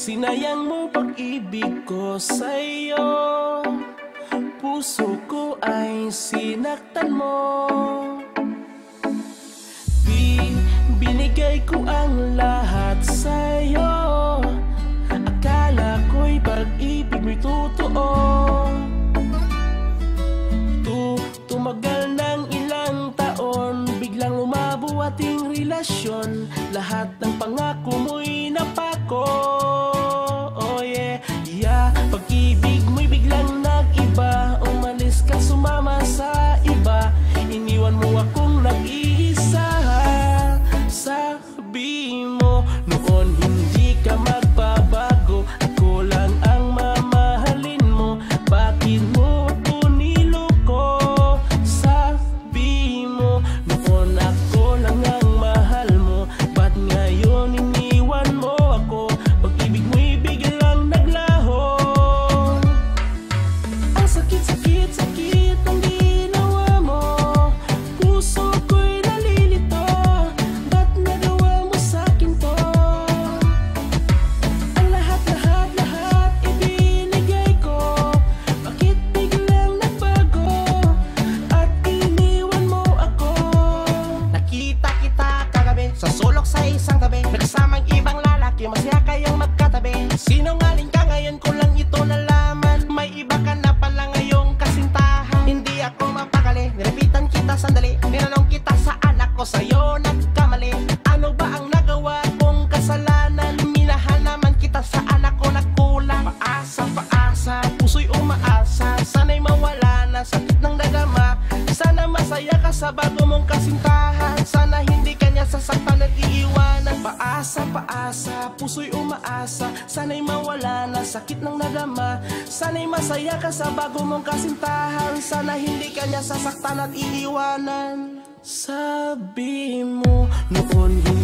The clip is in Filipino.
Sinayang mo pag-ibig ko sa'yo. Puso ko ay sinaktan mo. Di binigay ko ang lahat sa'yo. Akala ko'y pag-ibig mo'y totoo. Tu Tumagal ng ilang taon Biglang umabo ating relasyon. Lahat ng pangako mo'y Iniwan mo akong nag-iisa Sabi mo noon Sa isang tabi Nagkasamang ibang lalaki Masaya kayong magkatabi. Sinungaling ka ngayon ko lang ito nalaman. May iba ka na pala ngayong kasintahan. Hindi ako mapakali Nirepitan kita sandali. Ninanong kita sa anak ko Sa'yo nagkamali masaya ka sa bago mong kasintahan. Sana hindi kanya sasaktan at iiwanan. Paasa, paasa, puso'y umaasa. Sana'y mawala na sakit ng nadama. Sana'y masaya ka sa bago mong kasintahan. Sana hindi ka niya sasaktan at iiwanan. Sabi mo noon hindi ka